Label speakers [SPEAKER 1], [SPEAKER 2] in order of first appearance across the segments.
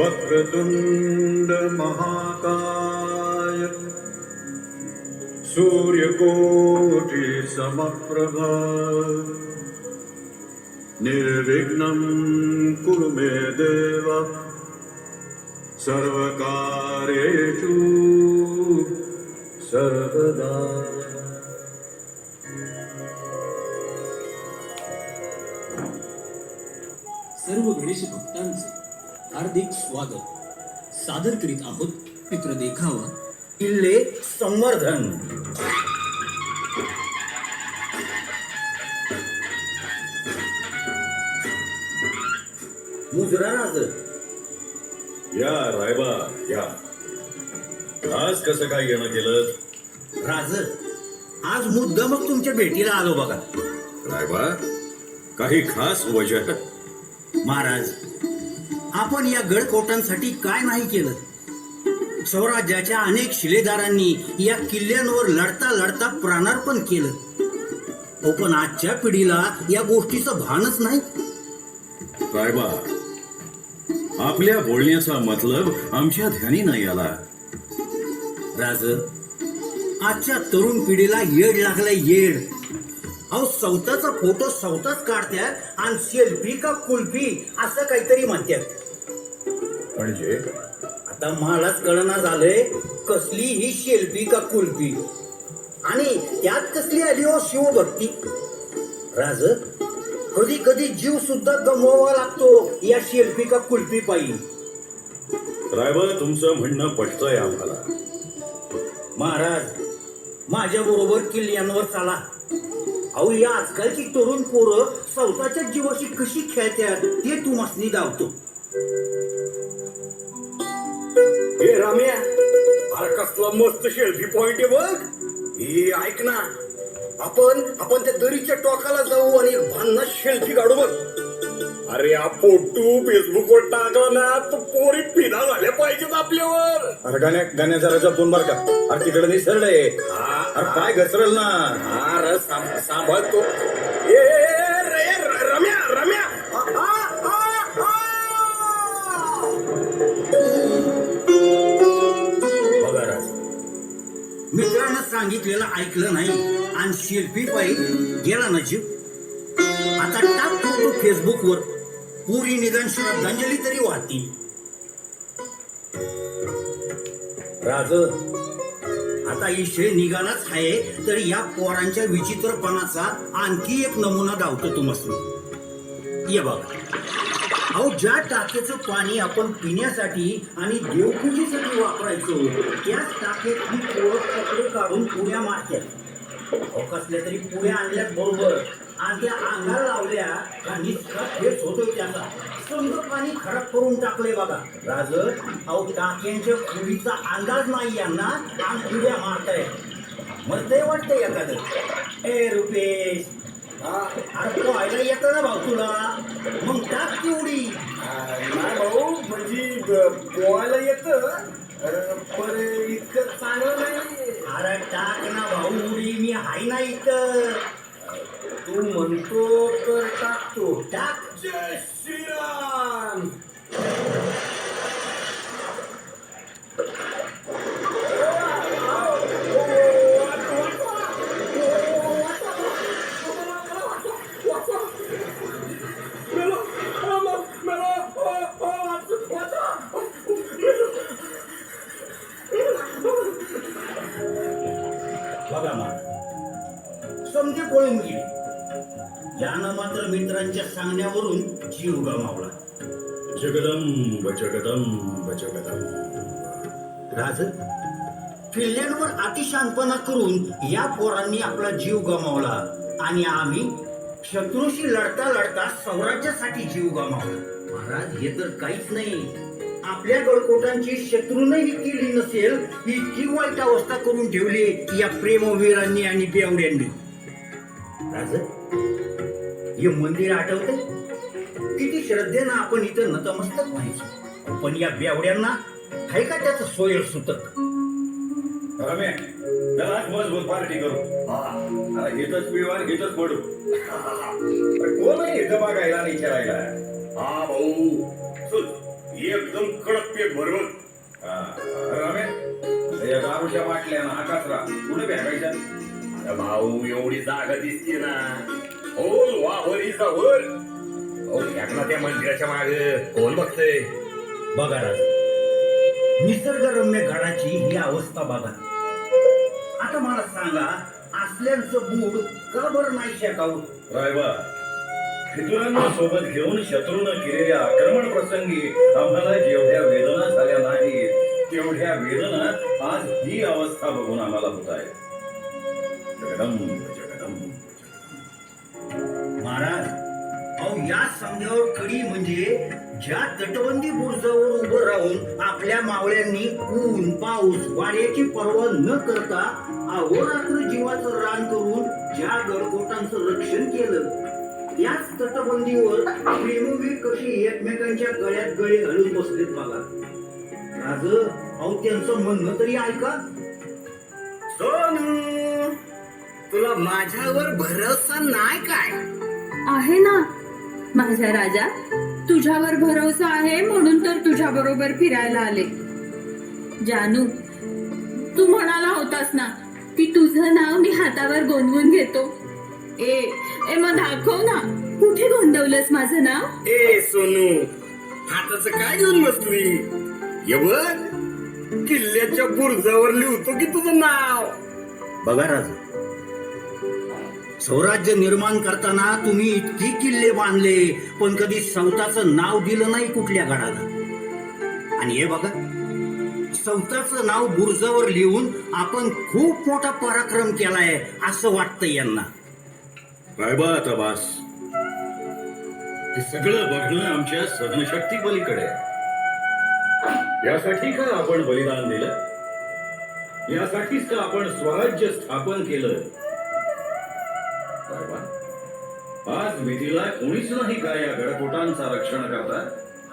[SPEAKER 1] वक्रतुण्ड महाकाय सूर्यकोटि समप्रभा निर्विघ्नं कुरु मे देव। सर्वकार्येषु सर्वदा
[SPEAKER 2] हार्दिक स्वागत. सादर करीत आहोत मित्र देखावा
[SPEAKER 3] किल्ले संवर्धन. मुजरा राज
[SPEAKER 1] या रायबा या. आज कसं काय येणं केलं?
[SPEAKER 3] राज आज मुद्दामच तुमच्या भेटीला आलो बघा.
[SPEAKER 1] रायबा काही खास वजह?
[SPEAKER 3] महाराज आपण या गडकोटांसाठी काय नाही केलं? स्वराज्याच्या अनेक शिलेदारांनी या किल्ल्यांवर लढता लढता प्राणार्पण केलं. अहो, पण आजच्या पिढीला या गोष्टीचं भानच नाही.
[SPEAKER 1] रायबा आपल्या बोलण्याचा मतलब आमच्या ध्यानी नाही आला.
[SPEAKER 3] राज आजच्या तरुण पिढीला येड लागलाय येड. अहो सवताचा फोटो सवताच काढत्यात आणि सेल्फी का कुल्फी असं काहीतरी म्हणतात
[SPEAKER 1] म्हणजे?
[SPEAKER 3] आता मलाच कळना झालंय कसली ही सेल्फी का कुल्फी? आणि त्यात कसली आली हो शिवभक्ती राज कधी कधी जीव सुद्धा गमवावा लागतो या सेल्फी का कुल्फी पाहिजे
[SPEAKER 1] रायबा तुमचं म्हणणं पटतंय आम्हाला.
[SPEAKER 3] महाराज माझ्या बरोबर किल्ल्यांवर चाला. अहो या आजकालची तरुण पोरं स्वतःच्या जीवाशी कशी खेळतात ते तुम्हाला धावतो
[SPEAKER 4] हे राम्या अरे कसला मस्त शेल्फी पॉइंट आहे बघ. हे ऐक ना आपण आपण त्या दरीच्या टोकाला जाऊ आणि एक भांना शेल्फी काढू बघ. अरे हा फोटो फेसबुक वर टाकला ना तर पोरी पिना झाल्या पाहिजेत आपल्यावर.
[SPEAKER 1] अरे गाण्या गाण्या जरा जपून बर का. अरे तिकडे निसरडे अरे काय घसरल ना?
[SPEAKER 4] हा सांभाळतो. ए रे, रम्या रम्या. आ,
[SPEAKER 3] बघा राज मित्रानं सांगितलेलं ऐकलं नाही आणि शिल्पी पाहिजे गेला ना जीव. आता टाक फोटो फेसबुकवर. पुरी निदान श्रद्धांजली तरी वाटतील राज आता इशे निघालाच आहे तर या पोरांच्या विचित्रपणाचा आणखी एक नमुना दावतो तुम्हाला ये बघा अहो ज्या टाकेचं पाणी आपण पिण्यासाठी आणि देवपूजेसाठी वापरायचो त्याच टाकेत ही पोळत कपडे काढून पुऱ्या मारतात अहो कसल्या तरी पुण्या आणल्यात बरोबर. आणि त्या अंगाला लावल्या का निष्ठा फेस होतोय त्याचा. पाणी खराब करून टाकले बघा. राज अहो टाक्यांच्या पुरीचा अंदाज नाही यांना. आणि पुऱ्या मारताय. मरतय वाटतंय एखादं. ए रुपेश. हा, अरे पोहायला येतं ना भाऊ तुला. मग टाक ती उडी
[SPEAKER 4] नाही भाऊ म्हणजे पोहायला येत. पण इतकं चांगलं नाही.
[SPEAKER 3] अरे टाक ना भाऊ उडी. मी हाय ना इथं.
[SPEAKER 4] तू म्हणतो तर टाकतो.
[SPEAKER 3] टाक. यानं मात्र मित्रांच्या सांगण्यावरून जीव गमावला.
[SPEAKER 1] जगदंब जगदंब जगदंब.
[SPEAKER 3] राज किल्ल्यांवर अतिशानपणा करून या पोरांनी आपला जीव गमावला आणि आम्ही शत्रूशी लढता लढता स्वराज्यासाठी जीव गमावला. महाराज हे तर काहीच नाही. आपल्या गडकोटांची शत्रूनही केली नसेल इतकी वाईट अवस्था करून ठेवली या प्रेमवीरांनी आणि बेवड्यांनी. राज हे मंदिर आठवते किती श्रद्धेनं आपण इथं नतमस्तक व्हायचो. पण या बेवड्यांना आहे का त्याचं सोयर सुतक
[SPEAKER 1] रम्या चला आज मजबूत पार्टी करू. घेतच घेतच पडू. कोण बघायला खेळायला
[SPEAKER 4] हा भाऊ. एकदम कडक पेट
[SPEAKER 1] रम्या या दारूच्या बाटल्या ना हा कचरा कुठे
[SPEAKER 4] अरे भाऊ एवढी जागा दिसते ना. होल वावरीचा होल हो त्या मंदिराच्या मागे कोण बघतय?
[SPEAKER 3] बघा राज निसर्गरम्य गडाची ही अवस्था बघा. आता मला सांगा असल्यांचं मूड का बरं नाही शेकावं
[SPEAKER 1] रायबा फितुरांना सोबत घेऊन शत्रूनं केलेल्या आक्रमण प्रसंगी आम्हाला जेवढ्या वेदना झाल्या नाही तेवढ्या वेदना आज ही अवस्था बघून आम्हाला होत आहे जगदंब जगदंब.
[SPEAKER 3] या समजावर कडी म्हणजे ज्या तटबंदी बुर्जावर उभं राहून आपल्या मावळ्यांनी ऊन पाऊस वाड्याची पर्वा न करता अहोरात्र जीवाचं रान करून ज्या गडकोटांचं रक्षण केलं याच तटबंदीवर प्रेमवीर कशी एकमेकांच्या गळ्यात गळे घालून बसलेत बघा. राज अहो त्यांचं म्हणणं तरी ऐका.
[SPEAKER 4] सोनू तुला माझ्यावर भरोसा नाही काय?
[SPEAKER 5] आहे ना. माझा राजा तुझ्यावर भरोसा आहे म्हणून तर तुझ्या बरोबर फिरायला आले. जानू तू म्हणाला होतास ना की तुझं नाव मी हातावर गोंदवून घेतो. ए ए मग दाखव ना कुठे गोंदवलंस माझं नाव?
[SPEAKER 4] ए सोनू हाताचं काय घेऊन बसली? ये बघ किल्ल्याच्या बुरजावर लिहतो की तुझं नाव.
[SPEAKER 3] बघा राज स्वराज्य निर्माण करताना तुम्ही इतकी किल्ले बांधले पण कधी सौताचं नाव दिलं नाही कुठल्या गडाला. आणि हे बघा सौताचं नाव बुर्जावर लिहून आपण खूप मोठा पराक्रम केलाय असं वाटतं यांना.
[SPEAKER 1] रायबा आता बास? हे सगळं बघणं आमच्या सहनशक्ती पलीकडे आहे. यासाठी का आपण बलिदान दिलं? यासाठीच का आपण स्वराज्य स्थापन केलं? आज विधीला कोणीच नाही का या गडकोटांचा रक्षण करता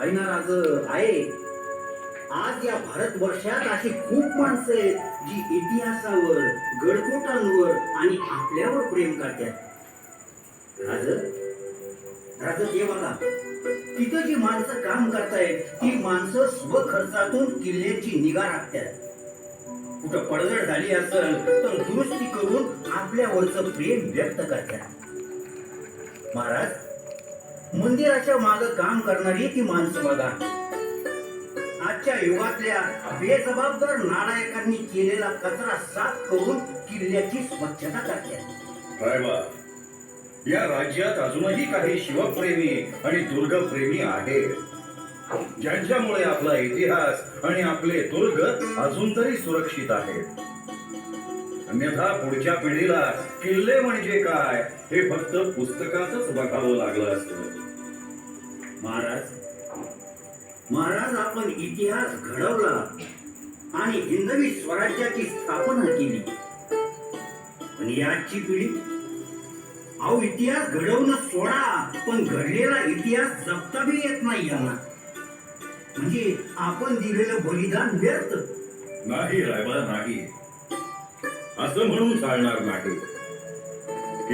[SPEAKER 3] आई नाराज आहे. आज या भारत वर्षात अशी खूप माणसं आहेत जी इतिहासावर गडकोटांवर आणि आपल्यावर प्रेम करतात. राज राज ते बघा. तिथं जी माणसं काम करतायत ती माणसं स्वखर्चातून किल्ल्याची निगा राखतात. कुठं पडझड झाली असेल तर दुरुस्ती करून आपल्यावरचं प्रेम व्यक्त करतात महाराज मंदिराच्या माग काम करणारी ती माणसं बघा. आजच्या युगातल्या बेजबाबदार नालायकांनी केलेला कचरा साफ करून किल्ल्याची स्वच्छता करतात
[SPEAKER 1] रायबा या राज्यात अजूनही काही शिवप्रेमी आणि दुर्गप्रेमी आहेत. ज्यांच्यामुळे आपला इतिहास आणि आपले दुर्ग अजून तरी सुरक्षित आहेत. अन्यथा पुढच्या पिढीला किल्ले म्हणजे काय हे फक्त पुस्तकातच बघावं लागलं असतं.
[SPEAKER 3] महाराज महाराज आपण इतिहास घडवला आणि हिंदवी स्वराज्याची स्थापना केली. आणि आजची पिढी अहो इतिहास घडवणं सोडा पण घडलेला इतिहास जपता बी येत नाही यांना. म्हणजे आपण दिलेलं बलिदान व्यर्थ.
[SPEAKER 1] नाही रायबा नाही. असं म्हणून चालणार नाही.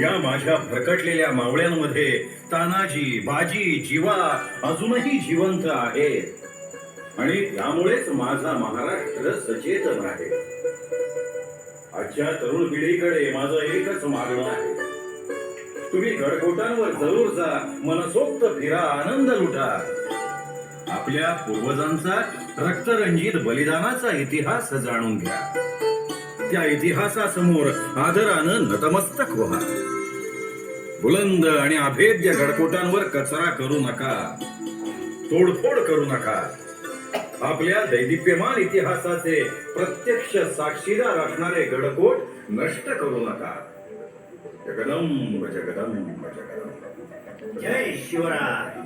[SPEAKER 1] या माझ्या भरकटलेल्या मावळ्यांमध्ये तानाजी बाजी जीवा अजूनही जिवंत आहे. आणि त्यामुळेच माझा महाराष्ट्र सचेतन आहे. आजच्या तरुण पिढीकडे माझं एकच मागणं आहे. तुम्ही गडकोटांवर जरूर जा मनसोक्त फिरा आनंद लुटा. आपल्या पूर्वजांचा रक्तरंजित बलिदानाचा इतिहास जाणून घ्या. त्या इतिहासासमोर आदरानं नतमस्तक व्हा. बुलंद आणि अभेद्य गडकोटांवर कचरा करू नका. तोडफोड करू नका. आपल्या दैदिप्यमान इतिहासाचे प्रत्यक्ष साक्षीदार असणारे गडकोट नष्ट करू नका. जगदंब जगदंब जगदंब.
[SPEAKER 3] जय शिवराय.